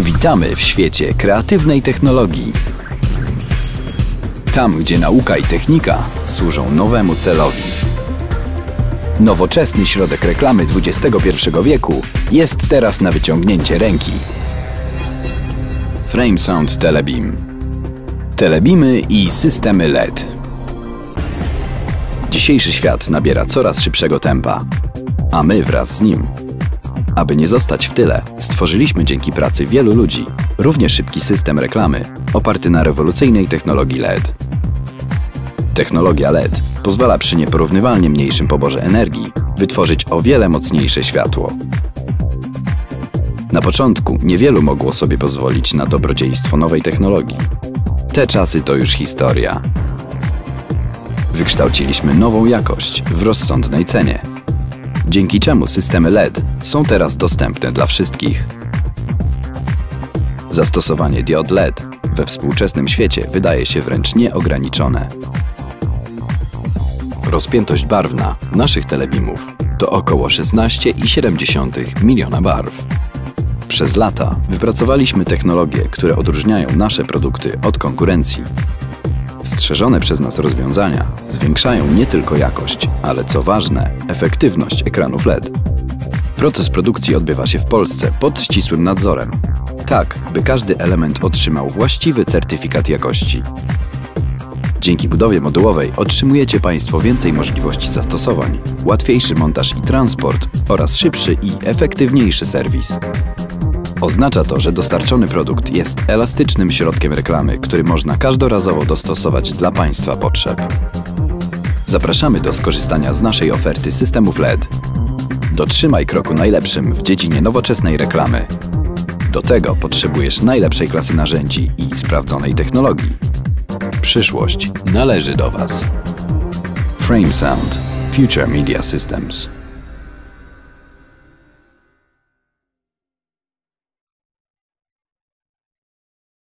Witamy w świecie kreatywnej technologii. Tam, gdzie nauka i technika służą nowemu celowi. Nowoczesny środek reklamy XXI wieku jest teraz na wyciągnięcie ręki. Frame Sound Telebeam. Telebeamy i systemy LED. Dzisiejszy świat nabiera coraz szybszego tempa, a my wraz z nim. Aby nie zostać w tyle, stworzyliśmy dzięki pracy wielu ludzi równie szybki system reklamy oparty na rewolucyjnej technologii LED. Technologia LED pozwala przy nieporównywalnie mniejszym poborze energii wytworzyć o wiele mocniejsze światło. Na początku niewielu mogło sobie pozwolić na dobrodziejstwo nowej technologii. Te czasy to już historia. Wykształciliśmy nową jakość w rozsądnej cenie, dzięki czemu systemy LED są teraz dostępne dla wszystkich. Zastosowanie diod LED we współczesnym świecie wydaje się wręcz nieograniczone. Rozpiętość barwna naszych telebimów to około 16,7 miliona barw. Przez lata wypracowaliśmy technologie, które odróżniają nasze produkty od konkurencji. Strzeżone przez nas rozwiązania zwiększają nie tylko jakość, ale co ważne, efektywność ekranów LED. Proces produkcji odbywa się w Polsce pod ścisłym nadzorem, tak by każdy element otrzymał właściwy certyfikat jakości. Dzięki budowie modułowej otrzymujecie Państwo więcej możliwości zastosowań, łatwiejszy montaż i transport oraz szybszy i efektywniejszy serwis. Oznacza to, że dostarczony produkt jest elastycznym środkiem reklamy, który można każdorazowo dostosować dla Państwa potrzeb. Zapraszamy do skorzystania z naszej oferty systemów LED. Dotrzymaj kroku najlepszym w dziedzinie nowoczesnej reklamy. Do tego potrzebujesz najlepszej klasy narzędzi i sprawdzonej technologii. Przyszłość należy do Was. Frame Sound Future Media Systems